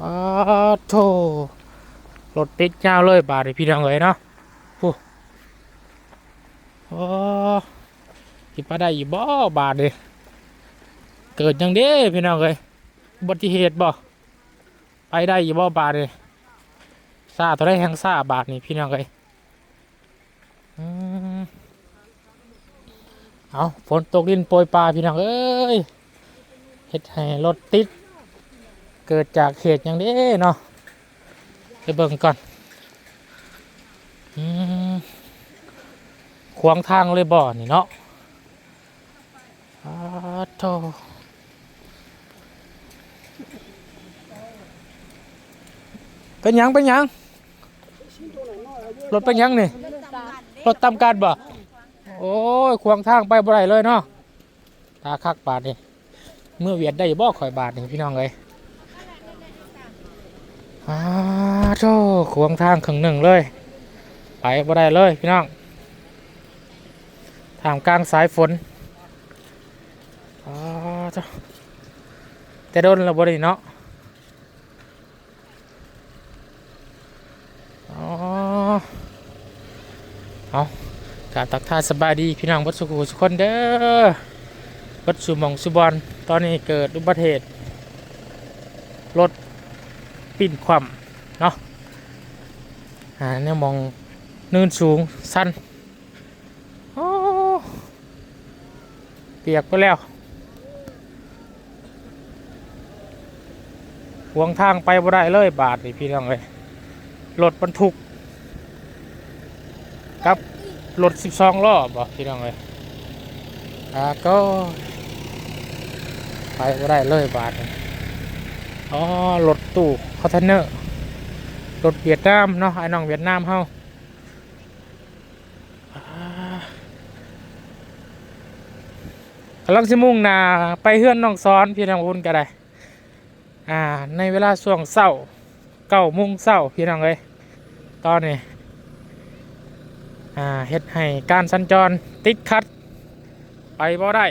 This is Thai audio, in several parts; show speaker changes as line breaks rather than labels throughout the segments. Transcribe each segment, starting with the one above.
อ้าวโธ่รถติดยาวเลยบาดพี่น้องเอ๋ยเนาะผู้โอ้คิดว่าได้อยู่บ่บาดนี้เกิดจังเด้พี่น้องเอ๋ยอุบัติเหตุบ่ไปได้อยู่บ่บาดนี้ซาตัวได้แหงซาบาดนี้พี่น้องเอ๋ยเอาฝนตกดินโปรยปลาพี่น้องเอ้ยเฮ็ดให้รถติด กิดจากเหตุอย่างนี้เนาะไปเบิ่งก่อนอขวางทางเลยบ่อนี่เนาะอาโธเป็นยังเป็นยังรถเป็นยังนี่รถตามการบ่โอ้ยขวางทางไปบ่ได้เลยเนาะตาคักบาทนี่เมื่อเวียดได้บ่ข่อยบาทนี่พี่น้องเลย อ้าโธ่ขวางทางขึงหนึ่งเลย ไปบ่ได้เลยพี่น้องทางกลางสายฝนอ้าโธ่แต่โดนเราบ่ได้เนาะอ๋อเอาการตักทาสบายดีพี่น้องวัดสุขุสุขคนเด้อวัดสุมองสุบอลตอนนี้เกิดอุบัติเหตุรถ ปิ่นความเนาะอ่าเนี่ยมองเนินสูงสั้นโอ้เปียกไปแล้วหวงทางไปบ่ได้เลยบาทนี่พี่น้องเลยรถบรรทุกกับรถ12ล้อบ่พี่น้องเลยอ่าก็ไปบ่ได้เลยบาทอ๋อรถตู้ คอนเทนเนอร์รถเวียดนามเนาะไอ้น้องเวียดนามเฮาลังสิมุ่งนาไปเฮือนน้องซ้อนพี่น้องอุ่นก็ได้ อ่า ในเวลาช่วงเศร้าเก้ามุ่งเศร้าพี่น้องเอ้ยตอนนี้ อ่าเฮ็ดให้การสัญจรติดขัด ไปบ่ได้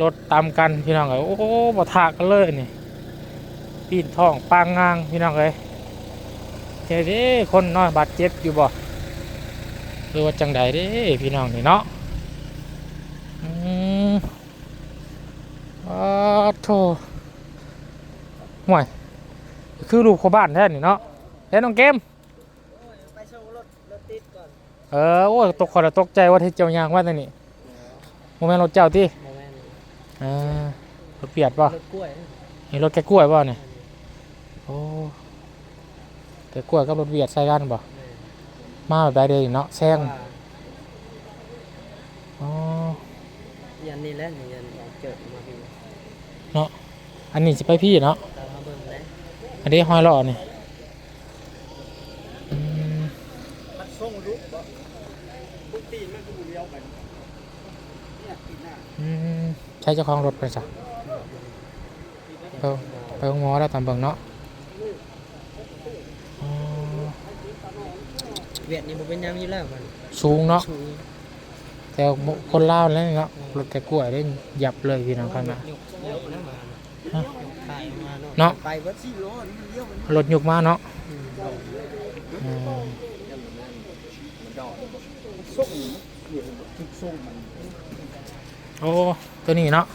รถตามกันพี่น้องเอ้ยโอ้โหบ่ทากกันเลยนี่ ปีนท้องปางงางพี่น้องเอ้ยเจ๊เด้คนน้อยบาดเจ็บอยู่บ่หรือว่าจังใดเด้พี่น้องนี่เนาะอืมอ้าวโธ่ห่วยคือลูกของบ้านแท้นี่เนาะเฮ้น้องเกม
ไปส่งรถรถติดก่อน
เออโอ้ยตกขอดตกใจว่าที่เจ้ายางว่าแต่นี่โมเมนต์รถเจ้าที่
โมแมน
เออรถเปียดป่ะ
รถกล้วย
นี่รถแกกล้วยป่ะเนี่ย โอ้แกกล้วยกับรถเวียดใส่กันป่ะมาแบบใดเดยเนาะแซงอ๋อ
ยันนี่แหละนี่ยันเอาเกิดมาพี่
อันนี้สิไปพี่เนาะ
ตามมาเบิ่งเลย
อันนี้ห้อยล้อนี่อืม
มันส่งลุกบ่ปุ๊บตีนมันก็เลี้ยวไปเนี่ยตีหน้า
อืมใช้เจ้าของรถไปจ้ะไปไปห้องหมอแล้วตามเบิ่งเนาะอ๋อ
เวียดนี่บ่เป็นหยังอยู่แล้วมัน
สูงเนาะ
ชู
แต่คนลาวแล้วนี่เนาะรถแกกล้วยได้ยับเลยพี่น้องข้างหน้า
ยกยกนะมา
ฮะ
ถ่ายมา
เนาะ
ไปเบิด4โลนี่มันเลี้ยวมัน
รถยุกมาเนาะอืม
ส่งทุกส่งมัน
โอ้ตัวนี้เนาะ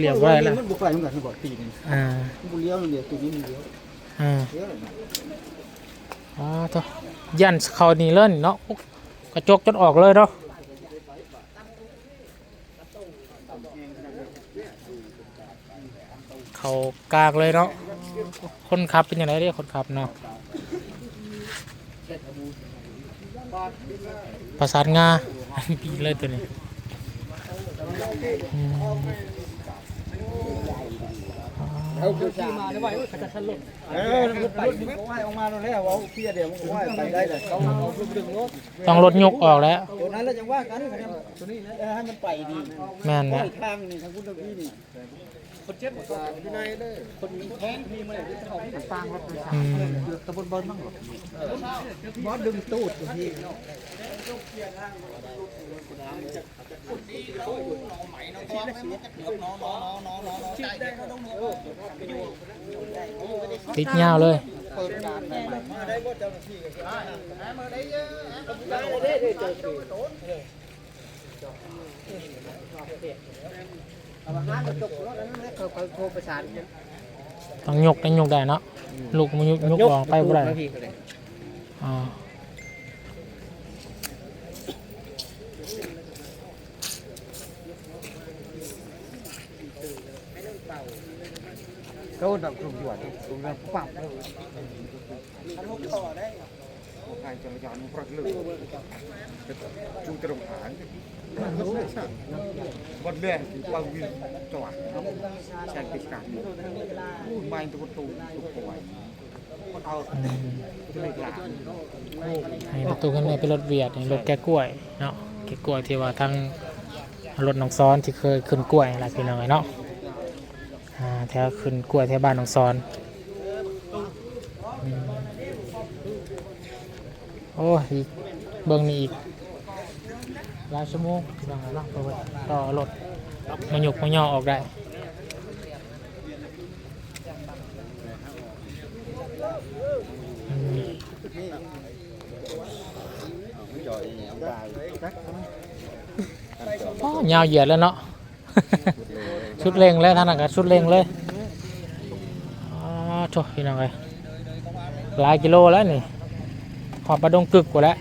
เรียบร้อยแล้ว
มันบ่ไปเหมือนกันบ่ตีน
อ่า
มันบ่เลี้ยวเดี๋ยวตัวนี้มันเลี้ยว
อ่า
เลี้ยว
อ๋อตัวยันเขานี่เล่นเนาะกระจกจนออกเลยเนาะเขากางเลยเนาะคนขับเป็นยังไงเรียคนขับเนาะประสานงาปีเลยตัวนี้ อืม
เอาคือมาได้ไว้เขาจะสลบเออมันไปมันก็ว่ายออกมาแล้วเพียเดียวมันก็ว่ายไปได้เลยเขาเองดึงรถ
ต้องรถยกออกแล้ว
ตัวนั้นเราจะว่ากันตัวนี้ให้มันไปดี
แม่น
ปล่
นะ
ทางนี่ทางคุณตะกี้นี่ คนเจ็บหมดอยู่ในเลยคนแข้งมีมาเลยที่เขาที่ต่างรถ
อืม
ตะบนบอลบ้างหรอบอสดึงตูดอยู่ที่
ติดยาวเลย
เตะตกรถนั้นให้เขาเขาโทรประสานกัน
ต้องยกต้องยกได้เนาะลูกมันยกยกออกไปบ่ได้อ่า
เดับกลุ่มหยวนกลุ่มนั้นปั๊บ เลยอันลูกต่อได้ใครจะยอนพระลึกจุงตรงหางวันเลื่อนเป่าวินจอดแซงติดกันไม่ตัวตูตุกป่วยมันเอา
อืม
เลยหลาน
ให้รถตู้คันนี้เป็นรถเวียดรถแกะกล้วยเนาะแกะกล้วยที่ว่าทางรถน้องซ้อนที่เคยขึ้นกล้วยหลายพี่น้องเนาะแถวขึ้นกล้วยแถวบ้านน้องซ้อนอืม โอ้ยเบิ่งนี่อีกหลายชั่วโมงพี่น้องเนาะเพราะว่าต่อรถมาหยกมาย่อออกได้อืมอ๋อยาวเหยียดแล้วเนาะชุดเร่งเลยท่านนักชุดเร่งเลยอ๋อโถพี่น้องเลยหลายกิโลแล้วนี่ อบประดงกึกกว่าแล้ว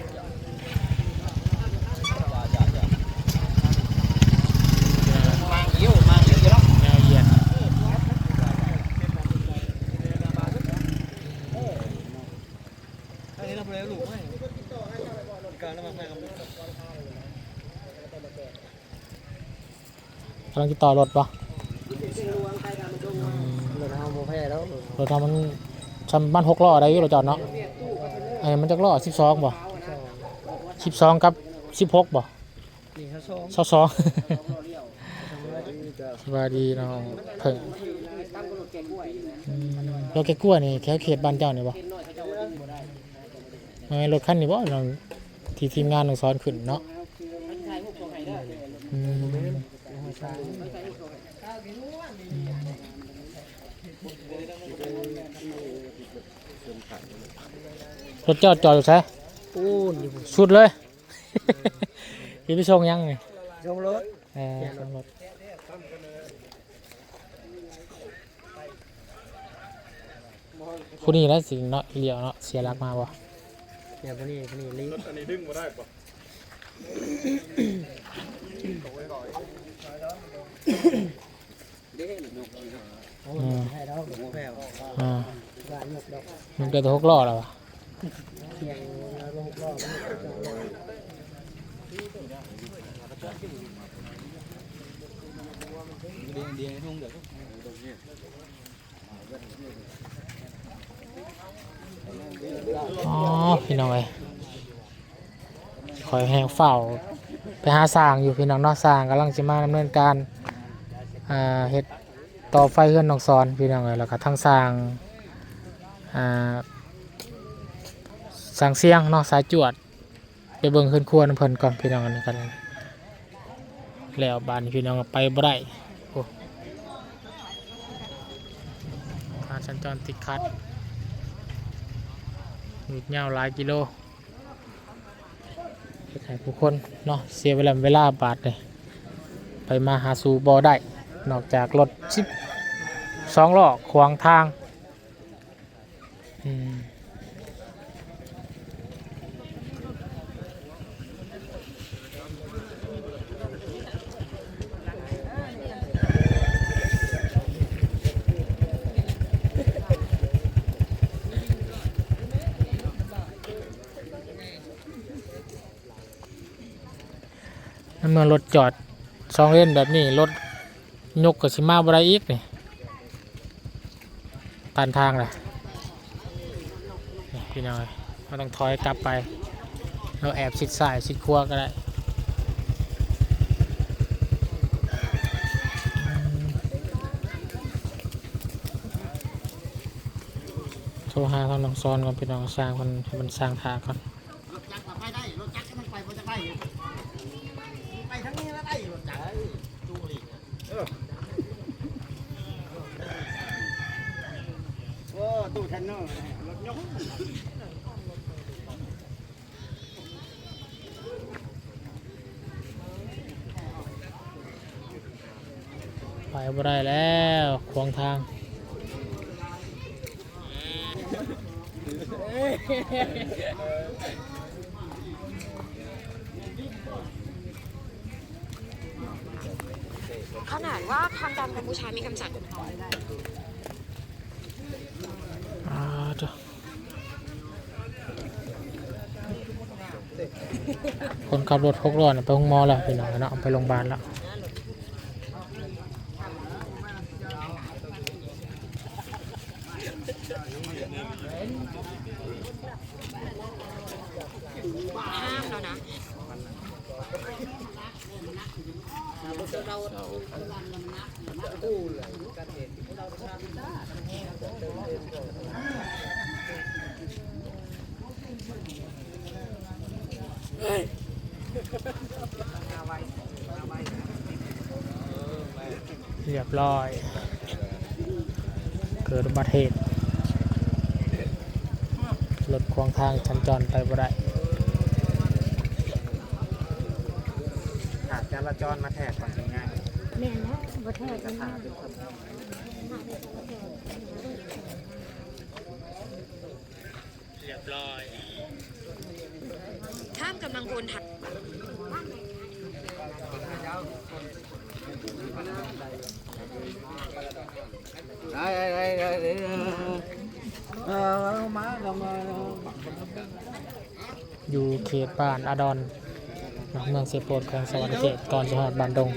ยาวเหยียดกำลังจะต่อรถปะ
เราทำโมแพ้แล้ว
รถทำมันชำบ้านหกล้ออะไรอยู่เราจอดเนาะ ไอ้มันจะล้อสิบสองบ่สิบสองกับสิบหกบ่
นี่เขาซ้อม
สองสองสบายดีน้องเพิ่งอืมรถแกกล้วยนี่แค่เขตบ้านเจ้านี่บ่เออรถคันนี้บ่น้องที่ทีมงานน้องสอนขึ้นเนาะ รถจอดจอดอยู่ใช่
โอ้ย
ชุดเลยพี่ไปชงยังไง
ชมรถ
เออชงรถผู้นี้แล้วสิเนาะเลี้ยวเนาะเสียหลักมาบ่
เนี่ยพวกนี้พวกนี้ลิ
อืม
ให้เราแพ้
อ่า
บ้านหมกดอก
มันเกิดหกล้อแล้ววะ
อ๋
อพี่น้องเอ้ยคอยแหงเฝ้าไปหาสร้างอยู่พี่น้องเนาะสร้างกำลังจะมาดำเนินการอ่าเฮ็ดต่อไฟเฮือนน้องซอนพี่น้องเอ้ยแล้วก็ทั้งสร้างอ่า สร้างเสียงเนาะสายจวดไปเบิ่งเฮือนครัวน้ำเพิ่นก่อนพี่น้องอันนะกันแล้วบ้านพี่น้องไปบ่ได้โอ้การสัญจรติดขัดหยุดยาวหลายกิโลเฮ็ดให้ผู้คนเนาะเสียเวลาเวลาบาทเลยไปมาหาสู่บ่ได้ นอกจากรถชิบสองล้อขวางทางอืม เมื่อรถจอดสองเลนแบบนี้รถยกกับสิมาบไรอีกนี่ตันทางเลยพี่น้อยเราต้องถอยกลับไป เราแอบชิดซ้ายชิดขวก็ได้โทรหาทางน้องซอนก่อนพี่น้องสร้างมันให้มันสร้างทางก่อน
ไปได้รถจักรมันไปบ่จะได้ไปทั้งนี้แล้วได้รถจักรดูดิเออโอ้ ตู้เทนเนอร์รถยก
ไปบ่ได้แล้วขวางทาง
ขนาดว่าทางการกัมพูชามีคำสั่ง
อ่าจ้ะ คนขับรถหกล้อน่ะไปห้องหมอแล้วพี่น้องเนาะเอาไปโรงพยาบาลแล้ว
ห้ามแล้วนะ
เรียบร้อย เกิดอุบัติเหตุรถขวางทางชันจรไปบ่ได้
ขาดจราจรมาแทกก่อนง่าย
แม่นนะบ่แท้กันนะ
เรียบร้อย
ห้ามกำลังวนถัด
ได้ได้ได้ได้เออมาเรามา
อยู่เขตบ้านอาดอนเมืองเสโปดแขวงสวรรค์เขตก่อนจะหอดบานดง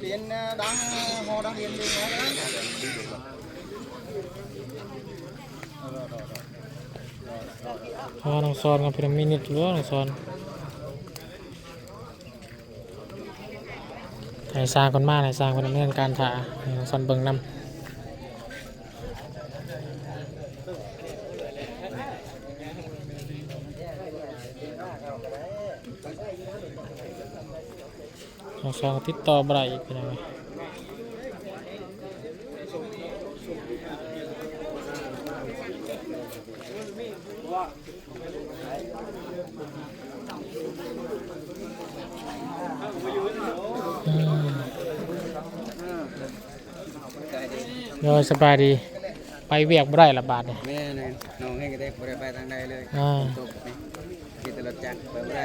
เรียนดังฮอดันดีนะ
เพราะว่าน้องซอนกับพีระมิดนิดหรือว่าน้องซอน ให้สร้างคนมากให้สร้างคนดำเนินการถ่าให้น้องซอนเบิงนำน้องติดต่อบ่ได้อีกเป็นยังไโดยสบายดี ไปเวียกบ่ได้ละบาทเนี่ย
แม่เนี่ยน้องให้กันได้บ่ได้ไปทางใดเลย
อ่า
ตกนี่มีแต่รถจักรไปบ่ได้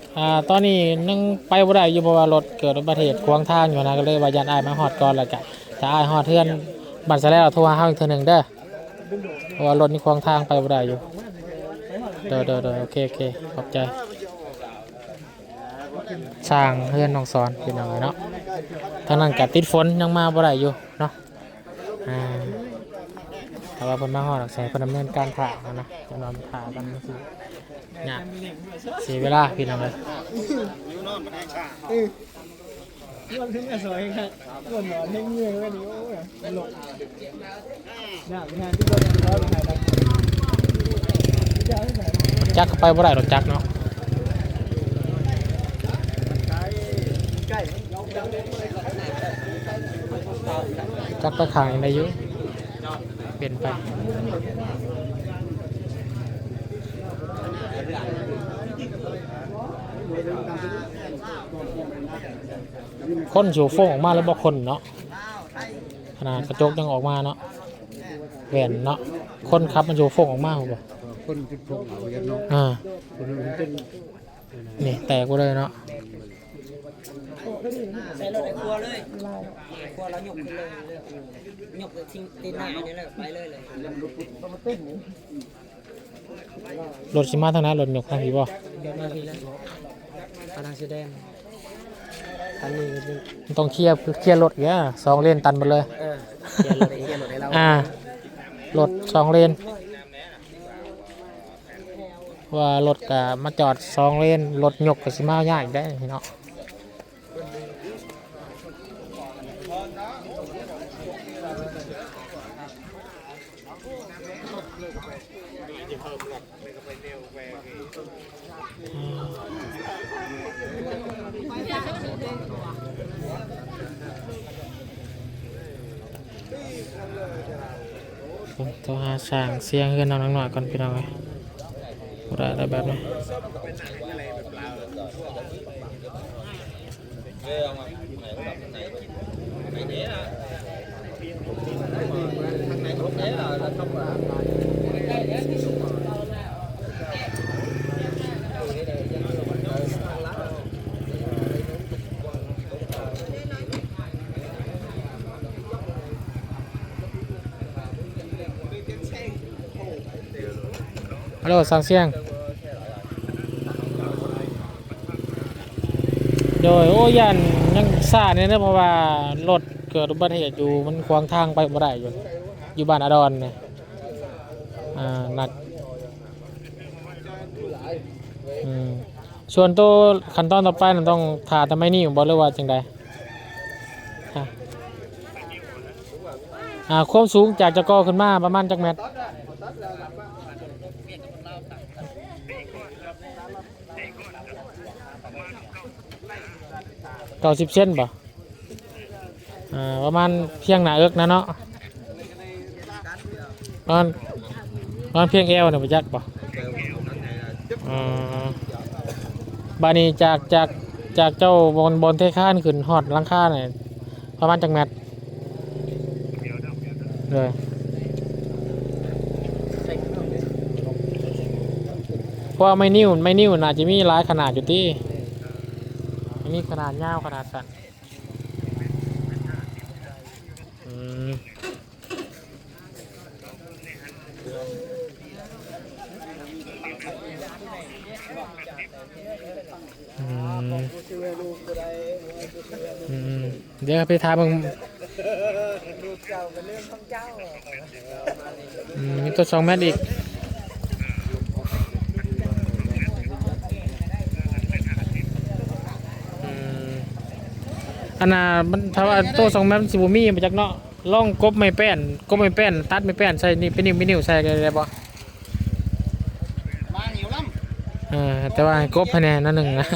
อ่าตอนนี้ยังไปบ่ได้อยู่เพราะว่ารถเกิดอุบัติเหตุขวางทางอยู่นะก็เลยว่ายันอายมาฮอดก่อนแล้วก็ถ้าอายฮอดเทื่อนบ้านซะแล้วโทรหาเฮาอีกเทื่อหนึงเด้อเพราะว่ารถนี่ขวางทางไปบ่ได้อยู่เด้อเด้อเด้อโอเคโอเคขอบใจสร้างเฮือนน้องสอนพี่น้องเนาะทางนั้นก็ติดฝนยังมาบ่ได้อยู่เนาะ แต่ว่าเพิ่นมาฮอดใส่เพิ่นดำเนินการถ่านะนะจะนอนถ่ากันสิเนี่ยเสียเวลาพี่น้องเลย
วันขึ้นมาสวยครับวันนอนเงเงี้ยวันนี้โอ้ยตลกน่างานที่รถร้อยไปไหนกันที่จะให้ไหน
รถจักไปบ่ได้หรถจักเนาะจักไปขายในยุ เปลี่ยนไปคนโฉฟงออกมาแล้วบอกคนเนาะขนาดกระจกยังออกมาเนาะแหวนเนาะคนขับมันโฉฟงออกมาบ่
คนจุดพงเอาอย่างน้อง
อ่า
คนมันเป็น
นี่แตกไปเลยเนาะ
ใส่รถไอ้ครัวเลยครัวเราหยกไปเลยหยกทิ้งตีนหน้าอันนี้เลยไปเลยเลย
รถสิมาทางนั้นรถยกทางนี้บ่
เดี๋ยวมาทีแล้วพนังสีแดงคันนี้ก็คือ
มันต้องเคลียร์เคลียร์รถแกสองเลนตันหมดเลย
เออเกียร์รถเกียร์รถให้เรา
อ่ารถสองเลนว่ารถกะมาจอดสองเลนรถยกก็สิมายากอีกได้พี่เนาะ ผมต้องหาสร้างเสียงเพื่อนน้องหน่อยก่อนพี่น้องเอ้ยได้ได้แบบนี้ฮั โหลสังเสียง โดยโอ้ยันยังซาเนี่ยนะเพราะว่ารถเกิดอุบัติเหตุอยู่มันขวางทางไปบ่ได้อยู่อยู่บ้านอดอนเนี่ยอ่านัดอืมส่วนตัวขั้นตอนต่อไปนั่นต้องถ่าทำไมนี่บ่หรือว่าจังใดอ่าความสูงจากจะก่อขึ้นมาประมาณจักเมตร เก้าสิบเซนบ่อ่าประมาณเพียงหน้าเอิกนะเนาะประมาณประมาณเพียงเอวเนี่ยบ่จักบ่อ่าบานี้จากจากจากเจ้าบนบนเทข้านขึ้นฮอดลังคาเนี่ยประมาณจักเมตเลยเพราะไม่นิ้วไม่นิ้วน่าจะมีหลายขนาดอยู่ที่ อันนี้ขนาดยาวขนาดสั้นอืมเดี๋ยวไปทามึงมีตัวสองเมตรอีก อันน่ะมันถ้าว่าตัวสองแม่นสิบ่มีมาจากเนาะล่องกบไม่แป้นกบไม่แป้นตัดไม่แป้นใส่นี่เป็นนิ้วเป็นนิ้วใส่กันได้บ่
มาเหนียวล้
เออแต่ว่าให้กบให้แน่นั่นหนึงนะ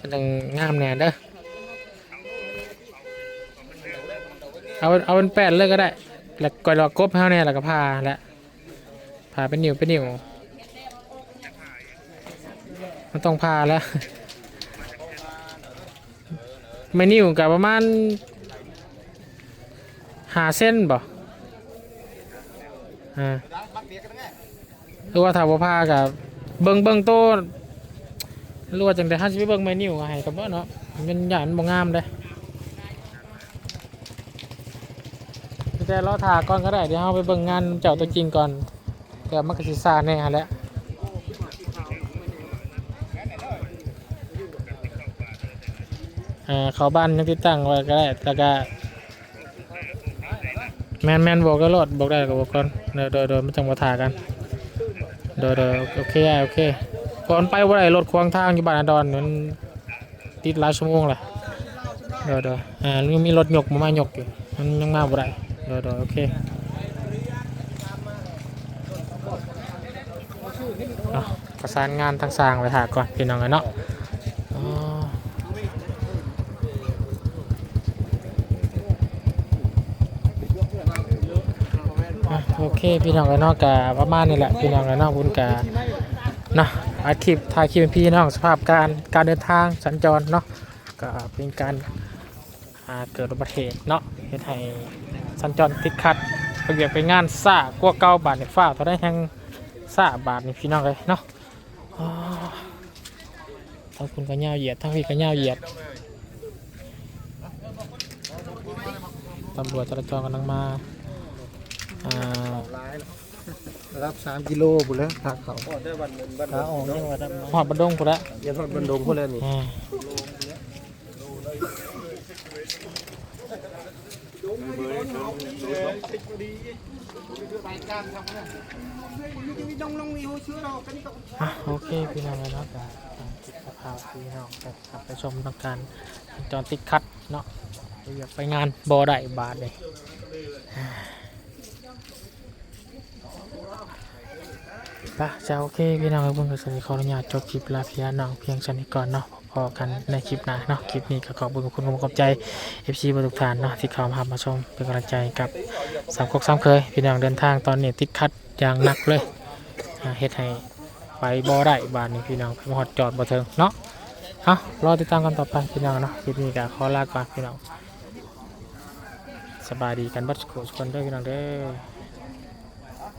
มันต้องงามแน่เด้อเอาเอาเป็นแป้นเลยก็ได้แล้วก็รอกบให้เฮาแน่แล้วก็พาแล้วพาเป็นนิ้วเป็นนิ้วมันต้องพาแล้ว ไม่นิ้วกับประมาณหาเส้นบ่อ่าหรือว่าถาบ่พากับเบิ่งเบิ่งโตหรือว่าจังได๋ห้าสิไปเบิ่งไม่นิ้วก็ให้กับบ่เนาะมันหยานบ่งามเด้แต่เราถาก่อนก็ได้เดี๋ยวเฮาไปเบิ่งงานเจ้าตัวจริงก่อนเดี๋ยวมันก็สิซาแน่แหละ อ่าเขาบ้านยังติดตั้งไว้ก็ได้แล้วก็แมนแมนบอกก็รอดบอกได้ก็บอกก่อนเดี๋ยวเดี๋ยวเดี๋ยวมันจังบ่ถ่ากันเดี๋ยวเดี๋ยวโอเคโอเคก่อนไปว่าไรรถขวางทางอยู่บ้านอดอนมันติดหลายชั่วโมงแหละเดี๋ยวเดี๋ยวอ่ายังมีรถหยกมามาหยกอยู่มันยังมาบ่ได้เดี๋ยวเดี๋ยวโอเคประสานงานทางสร้างไปหาก่อนพี่น้องเนาะอ๋ออะโอ เคพี่น้องกันเนากะประมาณนี้แหละพี่น้องกันเนาะบุญกะเนาะอาคลิปถ่ายคลิปเป็นพี่น้องสภาพการการเดินทางสัญจรเนาะก็เป็นการเกิดอุบัติเหตุเนาะเฮ็ดให้สัญจรติดขัดไปเบียกไปงานซ่ากว่าเก่าบาทในฟ้าเท่าได้แห่งซ่าบาทนี่พี่น้องเลยเนาะทั้งคุณก็ย่าเหยียดทั้งพี่ก็ย่าเหยียดตำรวจจราจรกำลังมาอ่า
รับสามกิโลบุแล้วทางเขาขาออกยังว่าทำ
หอดบดงกูละ
ยันทอดบันดงพวกแล้วนี่
อ่าอะโอเคพี่น้องแล้วเนาะก็ตามติดสภาพพี่น้องไปครับไปชมต้องการจอนติดคัดเนาะอยากไปงานบอได้บาทเลย อ่าไปจะโอเคพี่น้องครับเพื่อนก็สวัสดีขออนุญาตจบคลิปลาพี่น้องเพียงชนิดก่อนเนาะพอกันในคลิปหน้าเนาะคลิปนี้ก็ขอบคุณขอบคุณขอบใจ FC บทุกท่านเนาะที่เข้ามามาชมเป็นกำลังใจกับสามก๊กสามเคย พี่น้องเดินทางตอนนี้ติดคัดอย่างหนักเลยเฮ็ดให้ไปบ่ได้บ้านนี้พี่น้องไปหอดจอดบ่เทิงเนาะเอารอติดตามกันต่อไปพี่น้องเนาะคลิปนี้ก็ขอลาก่อนพี่น้องสบายดีกันบัดสุขสุขคนเด้อพี่น้องเด้อ